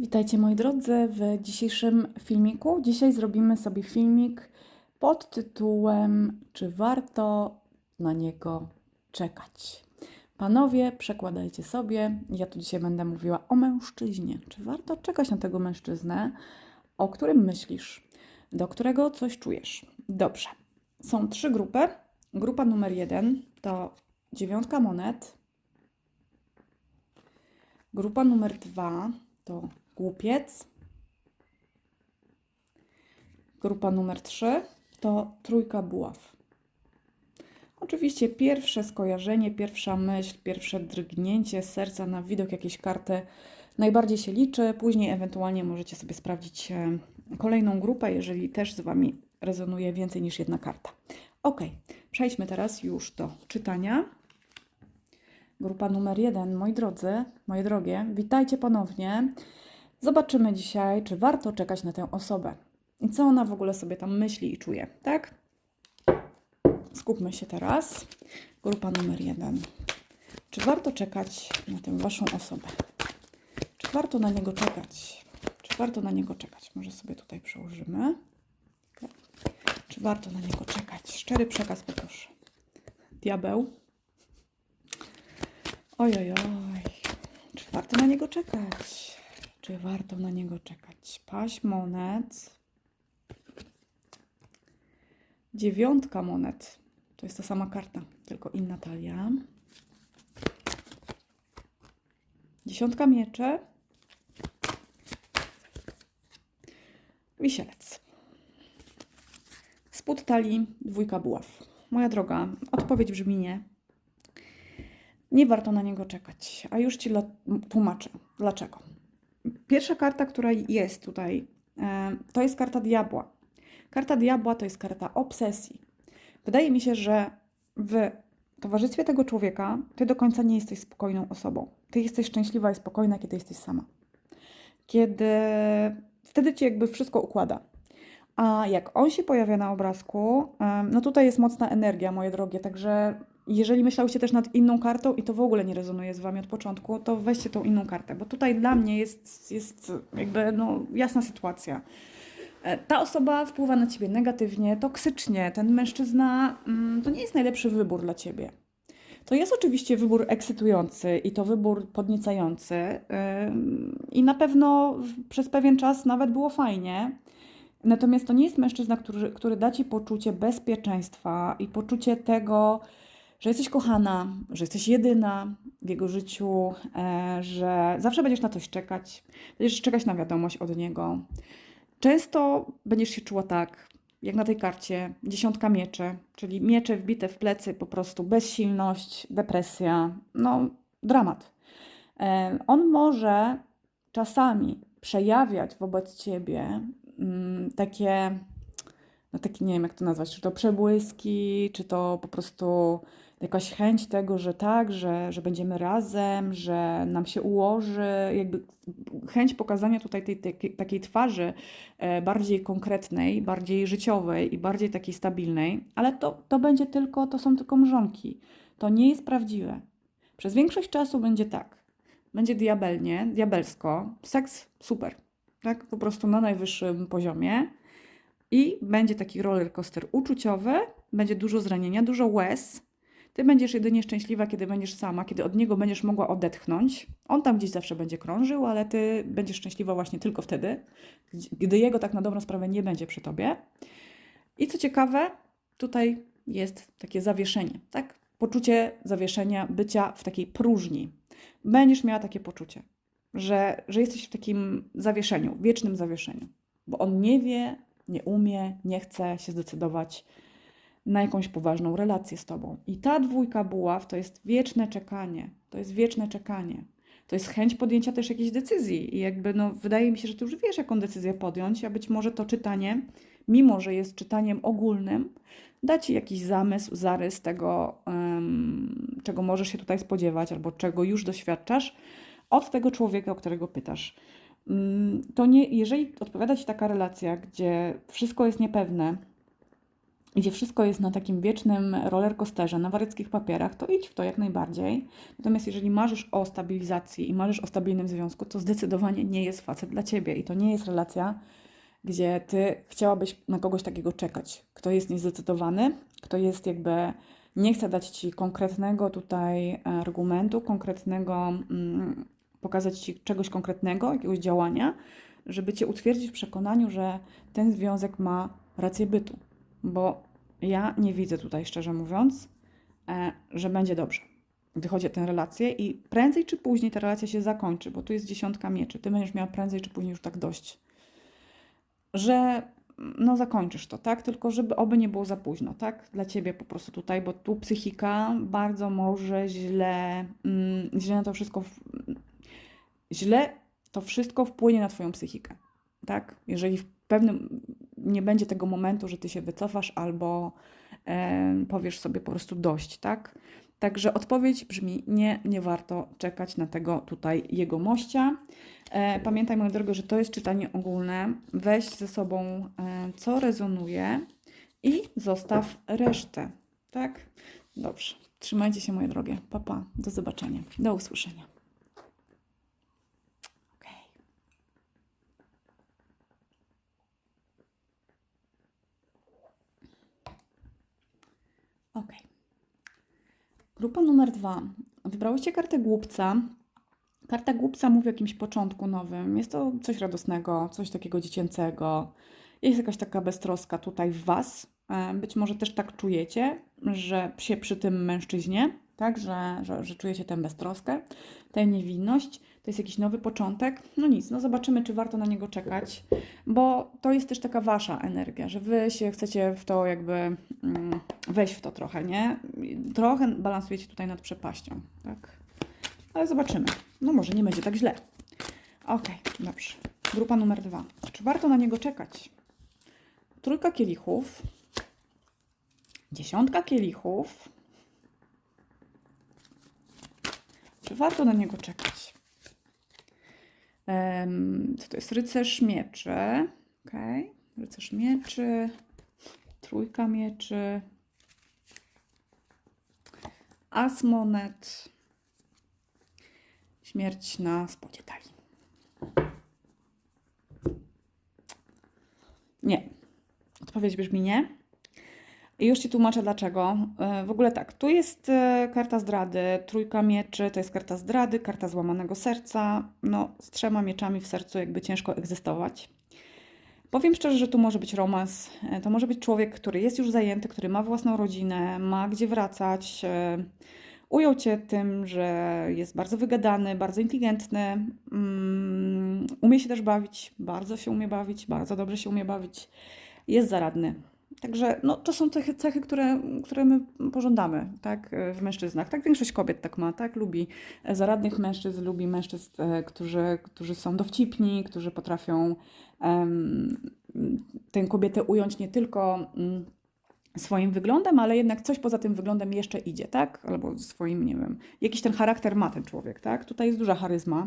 Witajcie moi drodzy w dzisiejszym filmiku. Dzisiaj zrobimy sobie filmik pod tytułem Czy warto na niego czekać? Panowie, przekładajcie sobie. Ja tu dzisiaj będę mówiła o mężczyźnie. Czy warto czekać na tego mężczyznę, o którym myślisz, do którego coś czujesz? Dobrze. Są trzy grupy. Grupa numer jeden to dziewiątka monet. Grupa numer dwa to głupiec. Grupa numer 3 to trójka buław. Oczywiście pierwsze skojarzenie, pierwsza myśl, pierwsze drgnięcie serca na widok jakiejś karty najbardziej się liczy. Później ewentualnie możecie sobie sprawdzić e, kolejną grupę, jeżeli też z Wami rezonuje więcej niż jedna karta. Ok, przejdźmy teraz już do czytania. Grupa numer jeden, moi drodzy, moje drogie, witajcie ponownie. Zobaczymy dzisiaj, czy warto czekać na tę osobę i co ona w ogóle sobie tam myśli i czuje, tak? Skupmy się teraz. Grupa numer jeden. Czy warto czekać na tę waszą osobę? Czy warto na niego czekać? Czy warto na niego czekać? Może sobie tutaj przełożymy. Czy warto na niego czekać? Szczery przekaz poproszę. Diabeł. Oj. Czy warto na niego czekać? Czy warto na niego czekać? Paź monet. Dziewiątka monet. To jest ta sama karta, tylko inna talia. Dziesiątka miecze. Wisielec. Spód talii dwójka buław. Moja droga, odpowiedź brzmi nie. Nie warto na niego czekać. A już Ci tłumaczę. Dlaczego? Pierwsza karta, która jest tutaj, e, to jest karta diabła. Karta diabła to jest karta obsesji. Wydaje mi się, że w towarzystwie tego człowieka ty do końca nie jesteś spokojną osobą. Ty jesteś szczęśliwa i spokojna, kiedy jesteś sama. Kiedy wtedy ci jakby wszystko układa. A jak on się pojawia na obrazku, em, no tutaj jest mocna energia, moje drogie, także jeżeli myślałyście też nad inną kartą i to w ogóle nie rezonuje z Wami od początku, to weźcie tą inną kartę, bo tutaj dla mnie jest, jest jakby no, jasna sytuacja. E, Ta osoba wpływa na Ciebie negatywnie, toksycznie. Ten mężczyzna mm, to nie jest najlepszy wybór dla Ciebie. To jest oczywiście wybór ekscytujący i to wybór podniecający ym, i na pewno przez pewien czas nawet było fajnie. Natomiast to nie jest mężczyzna, który, który da Ci poczucie bezpieczeństwa i poczucie tego, że jesteś kochana, że jesteś jedyna w jego życiu, e, że zawsze będziesz na coś czekać, będziesz czekać na wiadomość od niego. Często będziesz się czuła tak, jak na tej karcie, dziesiątka mieczy, czyli miecze wbite w plecy, po prostu bezsilność, depresja, no dramat. E, On może czasami przejawiać wobec ciebie mm, takie, no takie nie wiem jak to nazwać, czy to przebłyski, czy to po prostu jakaś chęć tego, że tak, że, że będziemy razem, że nam się ułoży, jakby chęć pokazania tutaj tej, tej takiej twarzy e, bardziej konkretnej, bardziej życiowej i bardziej takiej stabilnej, ale to, to będzie tylko, to są tylko mrzonki. To nie jest prawdziwe. Przez większość czasu będzie tak. Będzie diabelnie, diabelsko, seks super, tak? Po prostu na najwyższym poziomie. I będzie taki roller coaster uczuciowy, będzie dużo zranienia, dużo łez. Ty będziesz jedynie szczęśliwa, kiedy będziesz sama, kiedy od niego będziesz mogła odetchnąć. On tam gdzieś zawsze będzie krążył, ale ty będziesz szczęśliwa właśnie tylko wtedy, gdy jego tak na dobrą sprawę nie będzie przy tobie. I co ciekawe, tutaj jest takie zawieszenie, tak? Poczucie zawieszenia, bycia w takiej próżni. Będziesz miała takie poczucie, że, że jesteś w takim zawieszeniu, wiecznym zawieszeniu, bo on nie wie, nie umie, nie chce się zdecydować na jakąś poważną relację z tobą. I ta dwójka buław to jest wieczne czekanie. To jest wieczne czekanie. To jest chęć podjęcia też jakiejś decyzji. I jakby, no, wydaje mi się, że ty już wiesz, jaką decyzję podjąć, a być może to czytanie, mimo że jest czytaniem ogólnym, da ci jakiś zamysł, zarys tego, em, czego możesz się tutaj spodziewać, albo czego już doświadczasz od tego człowieka, o którego pytasz. Mm, To nie, jeżeli odpowiada ci taka relacja, gdzie wszystko jest niepewne, gdzie wszystko jest na takim wiecznym rollercoasterze, na waryckich papierach, to idź w to jak najbardziej. Natomiast jeżeli marzysz o stabilizacji i marzysz o stabilnym związku, to zdecydowanie nie jest facet dla ciebie i to nie jest relacja, gdzie ty chciałabyś na kogoś takiego czekać. Kto jest niezdecydowany, kto jest jakby nie chce dać ci konkretnego tutaj argumentu, konkretnego, mm, pokazać ci czegoś konkretnego, jakiegoś działania, żeby cię utwierdzić w przekonaniu, że ten związek ma rację bytu. Bo ja nie widzę tutaj, szczerze mówiąc, e, że będzie dobrze, gdy chodzi o tę relację i prędzej czy później ta relacja się zakończy, bo tu jest dziesiątka mieczy. Ty będziesz miała prędzej czy później już tak dość, że no zakończysz to, tak? Tylko żeby oby nie było za późno, tak? Dla ciebie po prostu tutaj, bo tu psychika bardzo może źle, mm, źle na to wszystko, w, źle to wszystko wpłynie na twoją psychikę, tak? Jeżeli w pewnym nie będzie tego momentu, że ty się wycofasz albo e, powiesz sobie po prostu dość, tak? Także odpowiedź brzmi nie, nie warto czekać na tego tutaj jego mościa. E, pamiętaj, moja droga, że to jest czytanie ogólne. Weź ze sobą, e, co rezonuje i zostaw resztę, tak? Dobrze. Trzymajcie się, moje drogie. Papa, pa. do zobaczenia. Do usłyszenia. Ok. Grupa numer dwa. Wybrałyście kartę głupca. Karta głupca mówi o jakimś początku nowym. Jest to coś radosnego, coś takiego dziecięcego. Jest jakaś taka beztroska tutaj w Was. E, Być może też tak czujecie, że się przy tym mężczyźnie, tak, że, że, że czujecie tę beztroskę, tę niewinność. To jest jakiś nowy początek. No nic, no zobaczymy, czy warto na niego czekać, bo to jest też taka Wasza energia, że Wy się chcecie w to jakby mm, wejść w to trochę, nie? Trochę balansujecie tutaj nad przepaścią, tak? Ale zobaczymy. No może nie będzie tak źle. Okej, dobrze. Grupa numer dwa. Czy warto na niego czekać? Trójka kielichów. Dziesiątka kielichów. Czy warto na niego czekać? Co to jest? Rycerz mieczy. Okej. Rycerz mieczy. Trójka mieczy. As monet. Śmierć na spodzie talii. Nie. Odpowiedź brzmi nie. I już Ci tłumaczę dlaczego. E, W ogóle tak, tu jest e, karta zdrady, trójka mieczy, to jest karta zdrady, karta złamanego serca. No, z trzema mieczami w sercu jakby ciężko egzystować. Powiem szczerze, że tu może być romans. E, To może być człowiek, który jest już zajęty, który ma własną rodzinę, ma gdzie wracać. Ujął Cię tym, że jest bardzo wygadany, bardzo inteligentny, mm, umie się też bawić, bardzo się umie bawić, bardzo dobrze się umie bawić, jest zaradny. Także no, to są cechy, cechy które, które my pożądamy tak, w mężczyznach. Tak większość kobiet tak ma, tak? Lubi zaradnych mężczyzn, lubi mężczyzn, e, którzy, którzy są dowcipni, którzy potrafią em, tę kobietę ująć nie tylko mm, swoim wyglądem, ale jednak coś poza tym wyglądem jeszcze idzie, tak? Albo swoim, nie wiem, jakiś ten charakter ma ten człowiek, tak? Tutaj jest duża charyzma.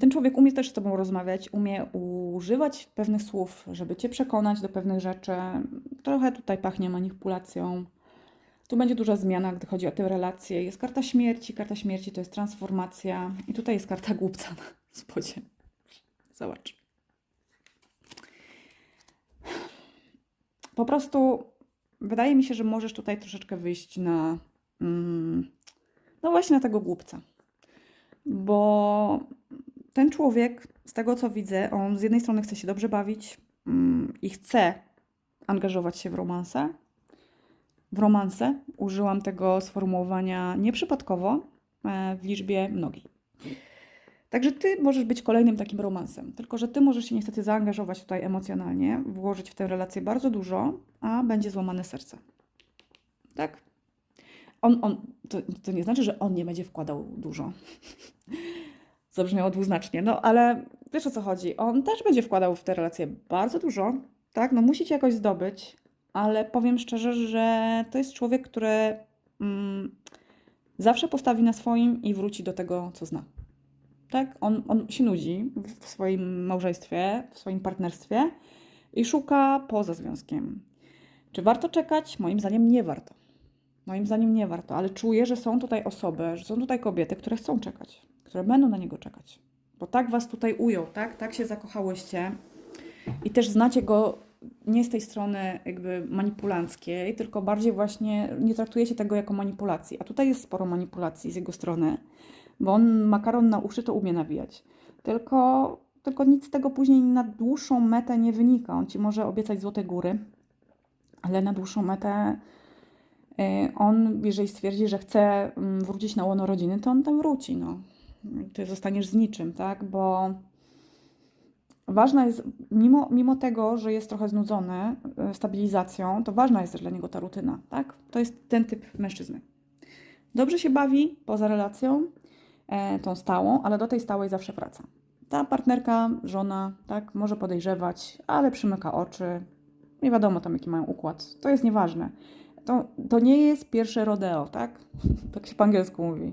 Ten człowiek umie też z Tobą rozmawiać, umie używać pewnych słów, żeby Cię przekonać do pewnych rzeczy. Trochę tutaj pachnie manipulacją. Tu będzie duża zmiana, gdy chodzi o tę relację. Jest karta śmierci. Karta śmierci to jest transformacja. I tutaj jest karta głupca na spodzie. Zobacz. Po prostu wydaje mi się, że możesz tutaj troszeczkę wyjść na. Mm, no właśnie na tego głupca. Bo ten człowiek, z tego co widzę, on z jednej strony chce się dobrze bawić mm, i chce angażować się w romanse. W romanse użyłam tego sformułowania nieprzypadkowo e, w liczbie mnogiej. Także ty możesz być kolejnym takim romansem, tylko że ty możesz się niestety zaangażować tutaj emocjonalnie, włożyć w tę relację bardzo dużo, a będzie złamane serce. Tak? On, on, to, to nie znaczy, że on nie będzie wkładał dużo. Zabrzmiało dwuznacznie, no ale wiesz o co chodzi. On też będzie wkładał w tę relację bardzo dużo, tak? No musi cię jakoś zdobyć, ale powiem szczerze, że to jest człowiek, który mm, zawsze postawi na swoim i wróci do tego, co zna. Tak? On, on się nudzi w swoim małżeństwie, w swoim partnerstwie i szuka poza związkiem. Czy warto czekać? Moim zdaniem nie warto. Moim zdaniem nie warto, ale czuję, że są tutaj osoby, że są tutaj kobiety, które chcą czekać, które będą na niego czekać. Bo tak was tutaj ujął, tak? Tak się zakochałyście i też znacie go nie z tej strony jakby manipulanckiej, tylko bardziej właśnie nie traktujecie tego jako manipulacji. A tutaj jest sporo manipulacji z jego strony, bo on makaron na uszy to umie nawijać. Tylko, tylko nic z tego później na dłuższą metę nie wynika. On ci może obiecać złote góry, ale na dłuższą metę on, jeżeli stwierdzi, że chce mm, wrócić na łono rodziny, to on tam wróci. No. Ty zostaniesz z niczym, tak? Bo ważna jest, mimo, mimo tego, że jest trochę znudzony y, stabilizacją, to ważna jest dla niego ta rutyna, tak? To jest ten typ mężczyzny. Dobrze się bawi poza relacją, e, tą stałą, ale do tej stałej zawsze wraca. Ta partnerka, żona, tak, może podejrzewać, ale przymyka oczy. Nie wiadomo tam, jaki mają układ. To jest nieważne. To, to nie jest pierwsze rodeo, tak? Tak się po angielsku mówi.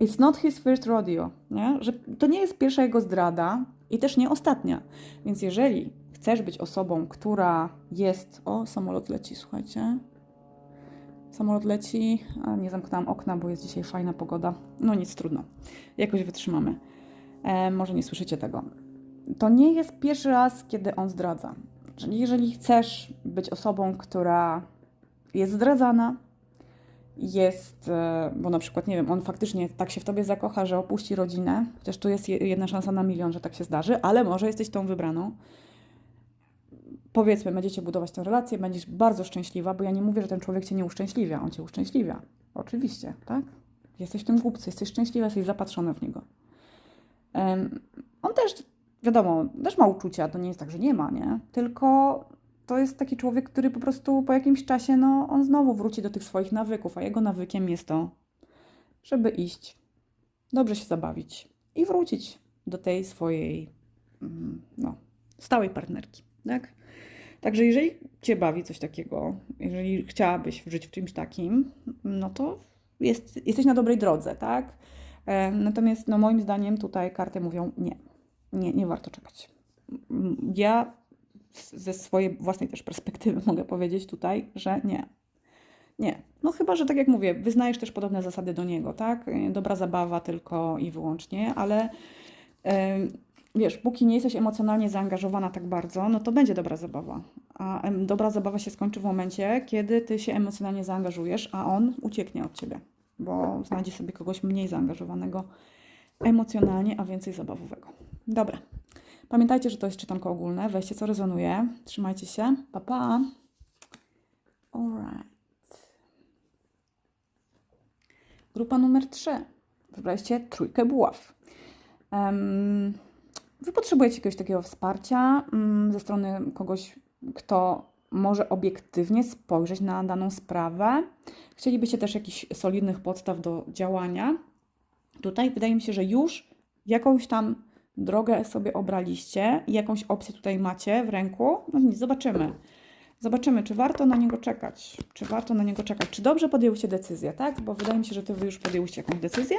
It's not his first rodeo, nie? Że to nie jest pierwsza jego zdrada i też nie ostatnia. Więc jeżeli chcesz być osobą, która jest... O, samolot leci, słuchajcie. Samolot leci, a nie zamknęłam okna, bo jest dzisiaj fajna pogoda. No nic, trudno. Jakoś wytrzymamy. E, może nie słyszycie tego. To nie jest pierwszy raz, kiedy on zdradza. Czyli jeżeli chcesz być osobą, która jest zdradzana, jest, e, bo na przykład, nie wiem, on faktycznie tak się w tobie zakocha, że opuści rodzinę, chociaż tu jest je- jedna szansa na milion, że tak się zdarzy, ale może jesteś tą wybraną. Powiedzmy, będziecie budować tę relację, będziesz bardzo szczęśliwa, bo ja nie mówię, że ten człowiek cię nie uszczęśliwia, on cię uszczęśliwia. Oczywiście, tak? Jesteś w tym głupcy, jesteś szczęśliwa, jesteś zapatrzona w niego. Em, on też, wiadomo, też ma uczucia, to nie jest tak, że nie ma, nie? Tylko to jest taki człowiek, który po prostu po jakimś czasie, no, on znowu wróci do tych swoich nawyków, a jego nawykiem jest to, żeby iść, dobrze się zabawić i wrócić do tej swojej, mm, no, stałej partnerki, tak? Także jeżeli Cię bawi coś takiego, jeżeli chciałabyś żyć w czymś takim, no to jest, jesteś na dobrej drodze, tak? E, Natomiast no moim zdaniem tutaj karty mówią nie, nie, nie warto czekać. Ja ze swojej własnej też perspektywy mogę powiedzieć tutaj, że nie. Nie. No chyba, że tak jak mówię, wyznajesz też podobne zasady do niego, tak? Dobra zabawa tylko i wyłącznie, ale em, wiesz, póki nie jesteś emocjonalnie zaangażowana tak bardzo, no to będzie dobra zabawa. A dobra zabawa się skończy w momencie, kiedy ty się emocjonalnie zaangażujesz, a on ucieknie od ciebie, bo znajdzie sobie kogoś mniej zaangażowanego emocjonalnie, a więcej zabawowego. Dobra. Pamiętajcie, że to jest czytanko ogólne. Weźcie co rezonuje. Trzymajcie się. Pa, pa. Alright. Grupa numer 3. Wybraliście trójkę buław. Em, wy potrzebujecie jakiegoś takiego wsparcia mm, ze strony kogoś, kto może obiektywnie spojrzeć na daną sprawę. Chcielibyście też jakichś solidnych podstaw do działania. Tutaj wydaje mi się, że już jakąś tam drogę sobie obraliście i jakąś opcję tutaj macie w ręku. No nic, zobaczymy. Zobaczymy, czy warto na niego czekać. Czy warto na niego czekać. Czy dobrze podjęłyście decyzję, tak? Bo wydaje mi się, że ty już podjęłyście jakąś decyzję.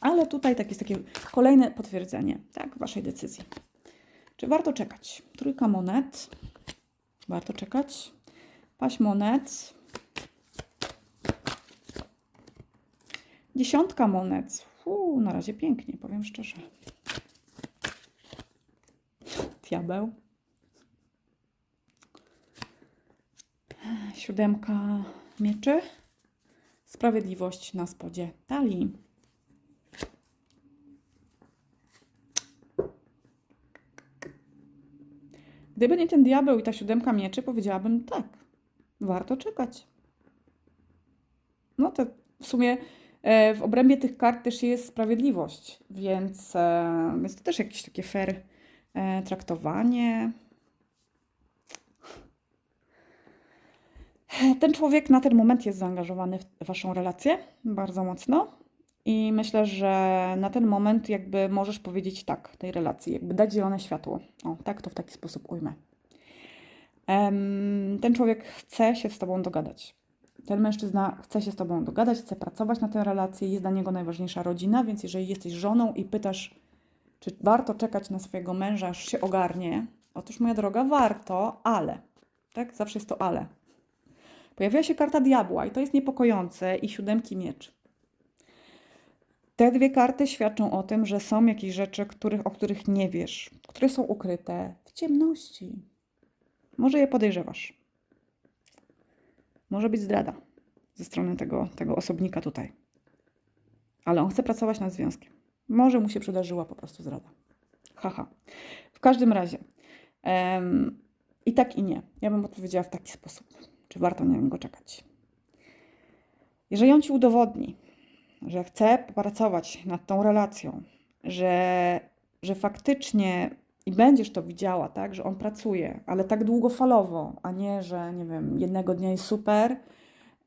Ale tutaj tak jest takie kolejne potwierdzenie, tak, waszej decyzji. Czy warto czekać? Trójka monet. Warto czekać. Paść monet. Dziesiątka monet. Uu, na razie pięknie, powiem szczerze. Diabeł. Siódemka mieczy. Sprawiedliwość na spodzie talii. Gdyby nie ten diabeł i ta siódemka mieczy, powiedziałabym tak. Warto czekać. No to w sumie e, w obrębie tych kart też jest sprawiedliwość, więc jest to też jakieś takie fair traktowanie. Ten człowiek na ten moment jest zaangażowany w waszą relację bardzo mocno i myślę, że na ten moment jakby możesz powiedzieć tak tej relacji, jakby dać zielone światło. O, tak to w taki sposób ujmę. Ten człowiek chce się z tobą dogadać. Ten mężczyzna chce się z tobą dogadać, chce pracować na tę relację, jest dla niego najważniejsza rodzina, więc jeżeli jesteś żoną i pytasz, czy warto czekać na swojego męża, aż się ogarnie, Otóż, moja droga, warto, ale. Tak? Zawsze jest to ale. Pojawiła się karta diabła i to jest niepokojące i siódemki mieczy. Te dwie karty świadczą o tym, że są jakieś rzeczy, których, o których nie wiesz, które są ukryte w ciemności. Może je podejrzewasz. Może być zdrada ze strony tego, tego osobnika tutaj. Ale on chce pracować nad związkiem. Może mu się przydarzyła po prostu zdrada. Haha. W każdym razie. I tak i nie. Ja bym odpowiedziała w taki sposób. Czy warto na niego czekać? Jeżeli on ci udowodni, że chce popracować nad tą relacją, że, że faktycznie i będziesz to widziała, tak, że on pracuje, ale tak długofalowo, a nie, że nie wiem, jednego dnia jest super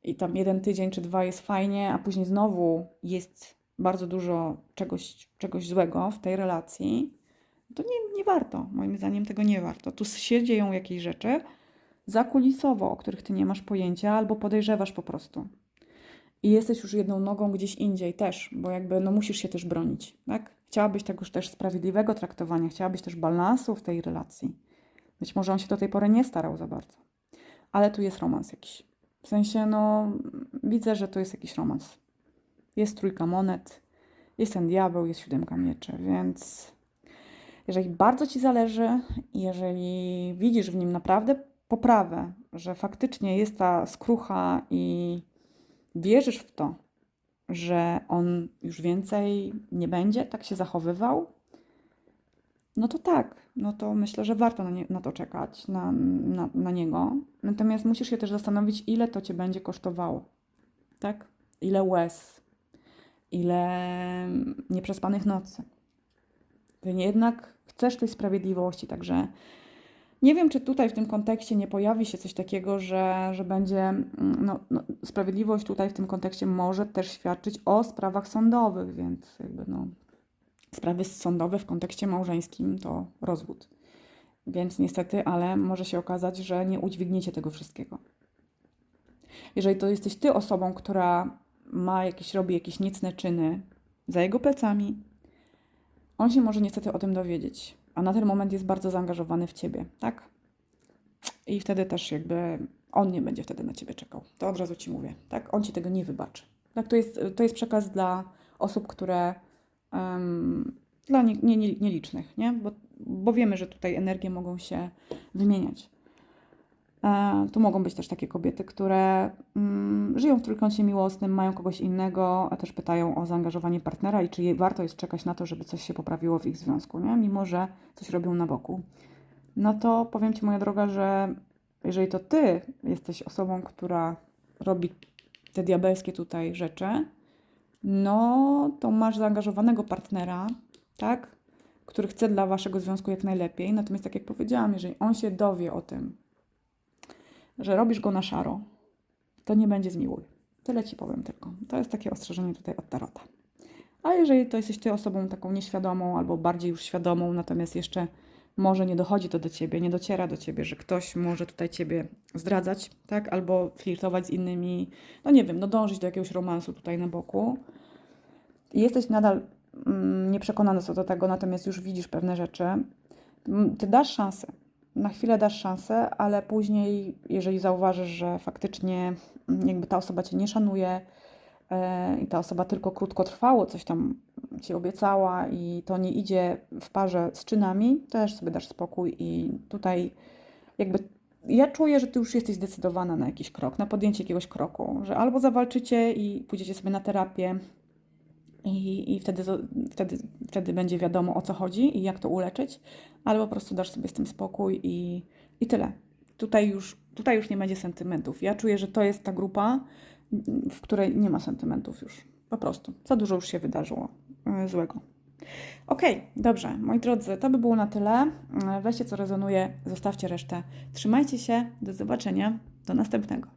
i tam jeden tydzień czy dwa jest fajnie, a później znowu jest bardzo dużo czegoś, czegoś złego w tej relacji, to nie, nie warto. Moim zdaniem tego nie warto. Tu się dzieją jakieś rzeczy zakulisowo, o których ty nie masz pojęcia albo podejrzewasz po prostu. I jesteś już jedną nogą gdzieś indziej też, bo jakby no musisz się też bronić, tak? Chciałabyś tegoż też sprawiedliwego traktowania, chciałabyś też balansu w tej relacji. Być może on się do tej pory nie starał za bardzo. Ale tu jest romans jakiś. W sensie, no, widzę, że to jest jakiś romans. Jest trójka monet, jest ten diabeł, jest siódemka mieczy, więc jeżeli bardzo ci zależy, jeżeli widzisz w nim naprawdę poprawę, że faktycznie jest ta skrucha i wierzysz w to, że on już więcej nie będzie tak się zachowywał, no to tak, no to myślę, że warto na, nie, na to czekać, na, na, na niego. Natomiast musisz się też zastanowić, ile to cię będzie kosztowało, tak? Ile łez, ile nieprzespanych nocy. Ty jednak chcesz tej sprawiedliwości, także nie wiem, czy tutaj w tym kontekście nie pojawi się coś takiego, że, że będzie. mm, No, no, sprawiedliwość tutaj w tym kontekście może też świadczyć o sprawach sądowych, więc jakby no, sprawy sądowe w kontekście małżeńskim to rozwód. Więc niestety, ale może się okazać, że nie udźwigniecie tego wszystkiego. Jeżeli to jesteś ty osobą, która ma jakieś, robi jakieś niecne czyny za jego plecami, on się może niestety o tym dowiedzieć, a na ten moment jest bardzo zaangażowany w ciebie, tak? I wtedy też jakby on nie będzie wtedy na ciebie czekał. To od razu ci mówię, tak? On ci tego nie wybaczy. Tak, to jest, to jest przekaz dla osób, które em, dla nie, nie, nie, nielicznych, nie? Bo, bo wiemy, że tutaj energie mogą się wymieniać. E, tu mogą być też takie kobiety, które mm, żyją w trójkącie miłosnym, mają kogoś innego, a też pytają o zaangażowanie partnera i czy warto jest czekać na to, żeby coś się poprawiło w ich związku, nie? mimo że coś robią na boku. No to powiem Ci, moja droga, że jeżeli to Ty jesteś osobą, która robi te diabelskie tutaj rzeczy, no to masz zaangażowanego partnera, tak? Który chce dla Waszego związku jak najlepiej. Natomiast, tak jak powiedziałam, jeżeli on się dowie o tym, że robisz go na szaro, to nie będzie zmiłuj. Tyle ci powiem tylko. To jest takie ostrzeżenie tutaj od Tarota. A jeżeli to jesteś ty osobą taką nieświadomą albo bardziej już świadomą, natomiast jeszcze może nie dochodzi to do ciebie, nie dociera do ciebie, że ktoś może tutaj ciebie zdradzać, tak? Albo flirtować z innymi, no nie wiem, no dążyć do jakiegoś romansu tutaj na boku. I jesteś nadal mm, nieprzekonany co do tego, natomiast już widzisz pewne rzeczy, mm, ty dasz szansę na chwilę dasz szansę, ale później, jeżeli zauważysz, że faktycznie mm, jakby ta osoba cię nie szanuje e, i ta osoba tylko krótkotrwało coś tam ci obiecała i to nie idzie w parze z czynami, też sobie dasz spokój i tutaj jakby ja czuję, że ty już jesteś zdecydowana na jakiś krok, na podjęcie jakiegoś kroku, że albo zawalczycie i pójdziecie sobie na terapię i, i wtedy, wtedy, wtedy będzie wiadomo o co chodzi i jak to uleczyć, albo po prostu dasz sobie z tym spokój i, i tyle. Tutaj już, tutaj już nie będzie sentymentów. Ja czuję, że to jest ta grupa, w której nie ma sentymentów już. Po prostu. Za dużo już się wydarzyło y, złego. Okej, dobrze, moi drodzy, to by było na tyle. Y, Weźcie co rezonuje, zostawcie resztę. Trzymajcie się, do zobaczenia, do następnego.